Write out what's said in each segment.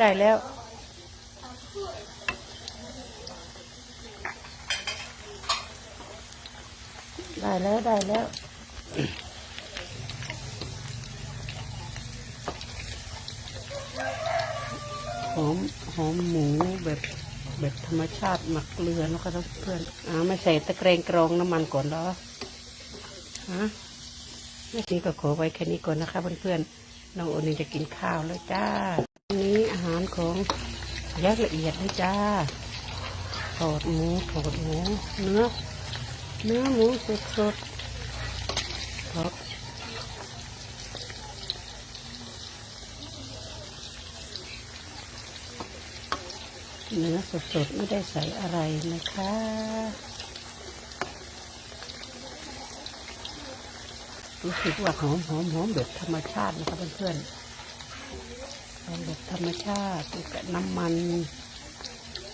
ได้แล้วได้แล้ว ได้แล้ว หอม หอมหมูแบบแบบธรรมชาติหมักเกลือนะคะเพื่อนอ่าไม่ใส่ตะเกรงกรองน้ำมันก่อนเหรอฮะนี่ก็ขอไว้แค่นี้ก่อนนะคะเพื่อนๆน้องโอนินจะกินข้าวแล้วจ้าารของยักษ์ละเอียดเลยจ้าทอดหมูทอดหมูเนื้อ เนื้อหมูสดสดครับเนื้อสดสดๆไม่ได้ใส่อะไรนะคะ รู้สึกว่าหอมหอมหอมแบบธรรมชาตินะคะเพื่อนๆ ธรรมชาติกับน้ำมัน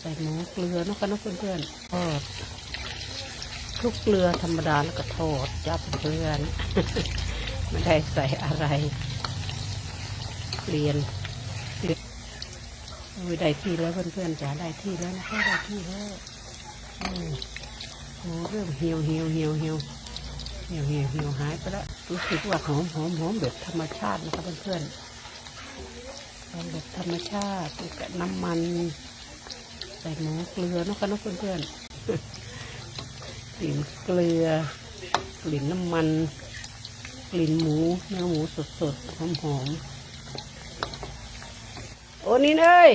ใส่หมูเกลือนะคะนะเพื่อนๆทอดคลุกเกลือธรรมดาแล้วก็ทอดจับเพื่อนไม่ได้ใส่อะไรเปลี่ยนเปลี่ยนโอ้ยได้ที่แล้วเพื่อนๆจ๋าได้ที่แล้วนะคะได้ที่แล้วโอ้เริ่มเหี่ยวเหี่ยวเหี่ยวเหี่ยวเหี่ยวเหี่ยวเหี่ยวหายไปแล้วรู้สึกว่าหอมหอมหอมแบบธรรมชาตินะคะเพื่อนๆ แบบธรรมชาติกับน้ำมัน ใส่หมูเกลือนะคะนาะเพื่อนๆกลิ่นเกลือกลิ่นน้ำมัน กลิ่นหมูเนื้อหมูสดสดหอมหอมๆโอนินเอ้ย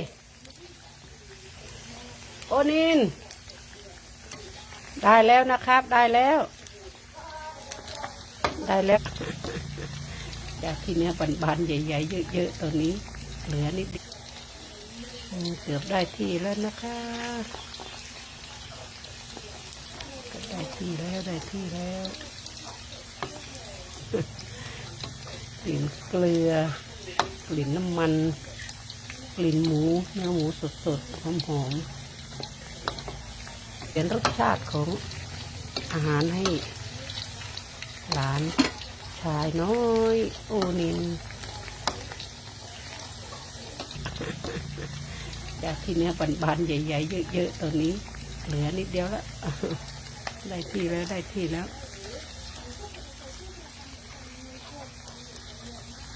โอนิน ได้แล้วนะครับ ได้แล้ว ได้แล้วจากที่เนี้ยบานๆใหญ่ ๆ เยอะ ๆ ตัวนี้ เหลือนิดเดียวเกือบได้ที่แล้วนะคะได้ที่แล้วได้ที่แล้วกลิ่นเกลือกลิ่นน้ำมัน กลิ่นหมูเนื้อหมูสดสดหอมหอมๆเป็นรสชาติของอาหารให้หลานชายน้อย โอนิน จากที่เนี้ยบานๆใหญ่ๆเยอะๆตัวนี้ เหลือนิดเดียวละได้ที่แล้วได้ที่แล้ว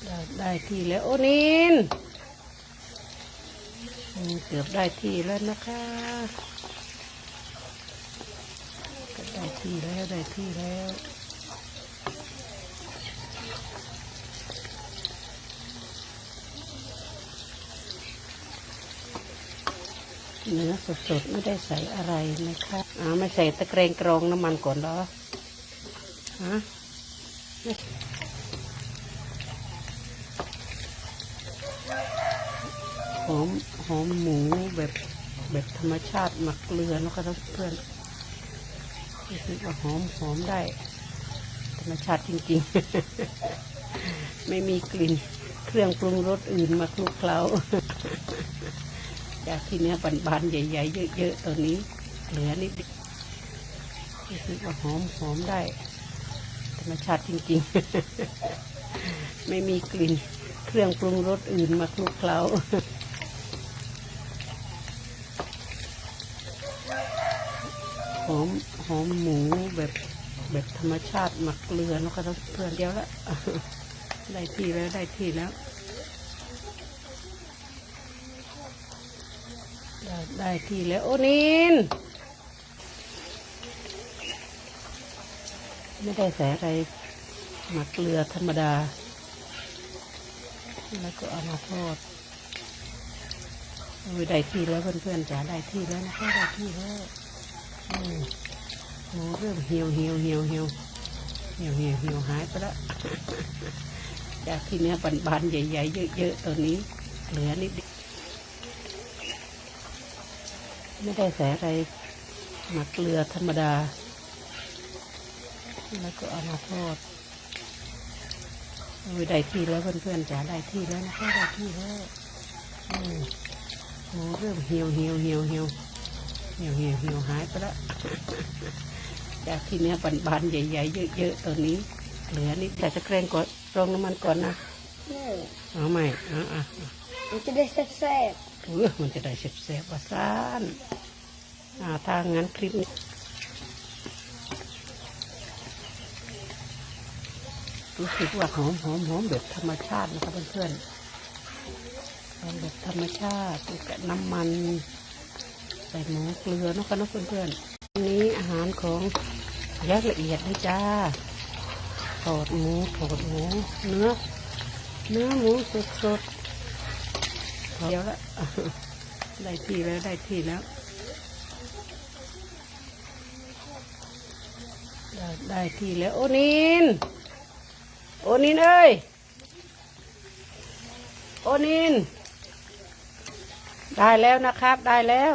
ได้ได้ที่แล้ว โอนินเกือบได้ที่แล้วนะคะก็ได้ที่แล้วได้ที่แล้ว เนื้อสดๆ ไม่ได้ใส่อะไรนะคะอ่าไม่ใส่ตะเกรงกรองน้ำมันก่อนเหรอฮะหอมหอมหมูแบบแบบธรรมชาติหมักเกลือนะคะเพื่อนรู้สึกว่าหอมหอมได้ ธรรมชาติจริงๆ ไม่มีกลิ่นเครื่องปรุงรสอื่นมาคลุกเคล้า จากที่เนี้ยบานๆใหญ่ ๆ เยอะๆตัวนี้ เหลือนิดเดียวรู้ว่าหอมหอมได้ ธรรมชาติจริง ๆ ไม่มีกลิ่นเครื่องปรุงรสอื่นมาคลุกเคล้าหอมหอมหมูแบบแบบธรรมชาติหมักเกลือนะคะเพื่อนเดียวละได้ที่แล้วได้ที่แล้ว ได้ได้ที่แล้ว โอนินไม่ได้ใส่อะไรหมักเกลือธรรมดา แล้วก็เอามาทอดโอ้ยได้ที่แล้วเพื่อนๆจ๋าได้ที่แล้วนะคะได้ที่แล้วโอืมหเริ่มเหี่ยวเหี่ยวเหี่ยวเหี่ยวเหี่ยวเหี่ยวเหี่ยวหายไปแล้วจากที่เนี้ยบานๆใหญ่ ๆ เยอะๆตัวนี้ เหลือนิดเดียว ไม่ได้ใส่อะไรหมักเกลือธรรมดา แล้วก็เอามาทอดโอ้ยได้ที่แล้วเพื่อนๆจ๋าได้ที่แล้วนะคะได้ที่แล้วอืมหมูเริ่มเหี่ยวเหี่ยวเหี่ยวเหี่ยวเหี่ยวเหี่ยวเหี่ยวหายไปแล้วจากที่เนี้ยบานๆใหญ่ๆเยอะๆตัวนี้ เหลือนิดแต่จะเกรงก่อนรองน้ำมันก่อนนะเอาใหม่อะอะอะมันจะได้แซ่บ เออมันจะได้เสบๆว่าซ่านอ่าถ้างั้นคลิปนี้รู้สึกว่าหอมหอมหอมแบบธรรมชาตินะครับเพื่อนๆเอาแบบธรรมชาติกับน้ำมันใส่หมูเกลือนาะกันเนาะเพื่อนๆอันนี้อาหารของยักละเอียดนะจ้าทอดหมูทอดหมูเนื้อ เนื้อหมูสดสดๆ เดี๋ยวละได้ที่แล้วได้ที่แล้ว ได้ได้ที่แล้ว โอนิน โอนินเอ้ย โอนิน ได้แล้วนะครับ ได้แล้ว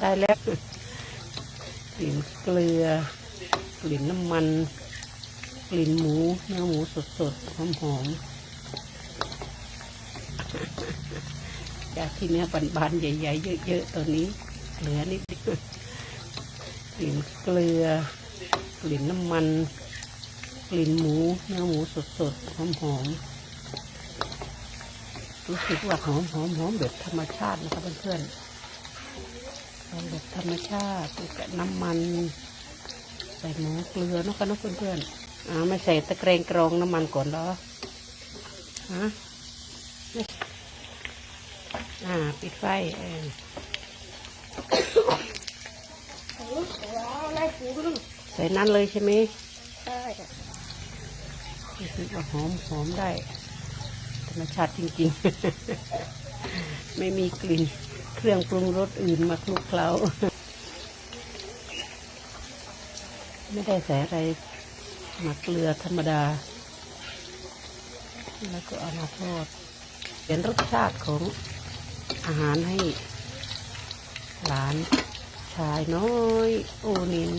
ได้แล้วกลิ่นเกลือกลิ่นน้ำมัน กลิ่นหมูเนื้อหมูสดๆหอมหอมๆ จากที่เนื้อบานๆใหญ่ ๆ เยอะ ๆ ตัวนี้ เหลือนิดเดียวกลิ่นเกลือกลิ่นน้ำมัน กลิ่นหมูเนื้อหมูสดๆหอมๆรู้สึกว่าหอมหอมหอมแบบธรรมชาตินะครับเพื่อนๆเอาแบบธรรมชาติกับน้ำมันใส่หมูเกลือนาะกันเนะเพื่อนๆอ่าไม่ใส่ตะเกรงกรองน้ำมันก่อนเหรอฮะ อ่า ปิดไฟเออๆว้าวน่ากินใส่นั้นเลยใช่ไหมใช่อะรู้สึกว่าหอมหอมได้ ธรรมชาติจริงๆ ไม่มีกลิ่นเครื่องปรุงรสอื่นมาคลุกเคล้า ไม่ได้ใส่อะไรหมักเกลือธรรมดา แล้วก็เอามาทอดเปลี่ยนรสชาติของ อาหารให้ หลานชายน้อย โอนิน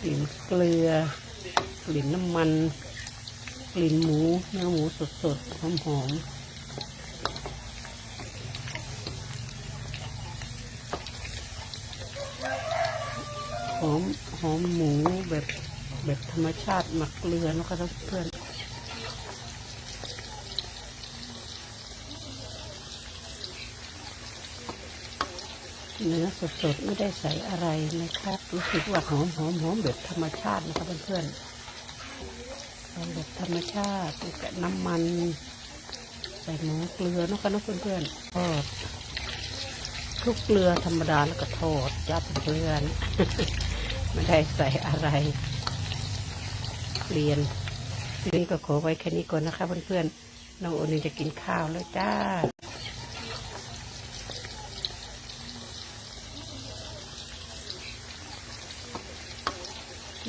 กลิ่นเกลือกลิ่นน้ำมัน กลิ่นหมูเนื้อหมูสดสดๆหอมหอมหอมหอมหมูแบบแบบธรรมชาติหมักเกลือนะครับเพื่อน เนื้อสดๆไม่ได้ใส่อะไรนะครับรู้สึกว่าหอมหอมหอมแบบธรรมชาตินะครับเพื่อนๆเอาแบบธรรมชาติกับน้ำมัน ใส่หมูเกลือนาะกันเนะเพื่อนๆทอดคลุกเกลือธรรมดาแล้วก็ทอดจ้าเพื่อนๆไม่ได้ใส่อะไรเปลี่ยนทีนี้ก็ขอไว้แค่นี้ก่อนนะคะเพื่อนๆน้องโอนินจะกินข้าวแล้วจ้า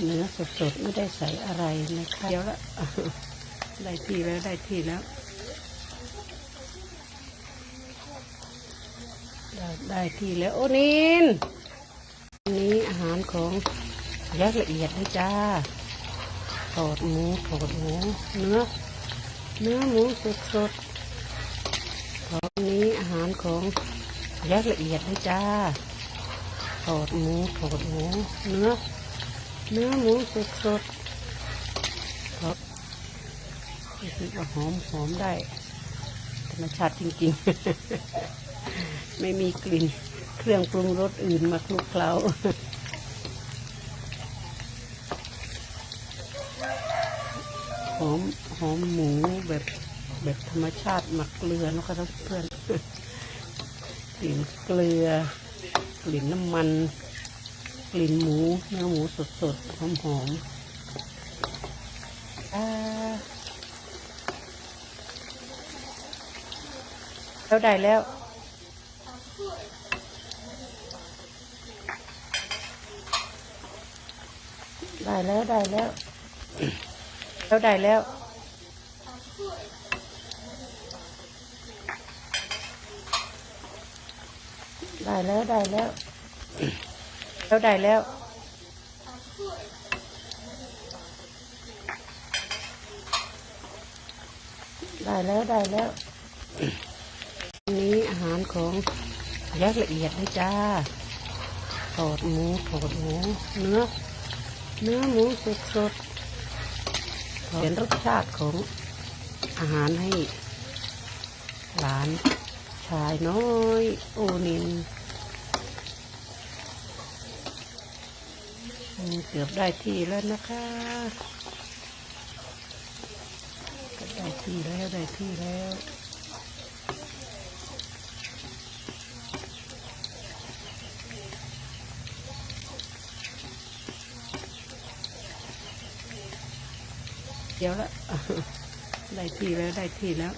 เนื้อสดๆไม่ได้ใส่อะไรนะคะเดี๋ยวละได้ที่แล้วได้ที่แล้วได้ได้ที่แล้วโอนินอันนี้อาหารของยักษ์ละเอียดนะจ้าทอดหมูทอดหมูเนื้อ เนื้อหมูสดสดๆของนี้อาหารของยักษ์ละเอียดนะจ้าทอดหมูทอดหมูเนื้อ เนื้อหมูสดสดๆครับรู้สึกว่าหอมหอมได้ ธรรมชาติจริงๆ ไม่มีกลิ่นเครื่องปรุงรสอื่นมาคลุกเคล้าหอมหอมหมูแบบแบบธรรมชาติหมักเกลือเนาะครับเพื่อนกลิ่นเกลือกลิ่นน้ำมัน กลิ่นหมูเนื้อหมูสดสดๆหอมหอมแล้วได้แล้วได้แล้วได้แล้วแล้วได้แล้วได้แล้วได้แล้ว แล้วได้แล้วได้แล้วได้แล้ว อันนี้อาหารของยักษ์ละเอียดนะจ้าทอดหมูทอดหมู เนื้อ เนื้อหมูสดสดๆเห็นรสชาติของอาหารให้ หลานชายน้อย โอนินอืม เกือบได้ที่แล้วนะคะได้ที่แล้วได้ที่แล้วเดี๋ยวละได้ที่แล้วได้ที่แล้ว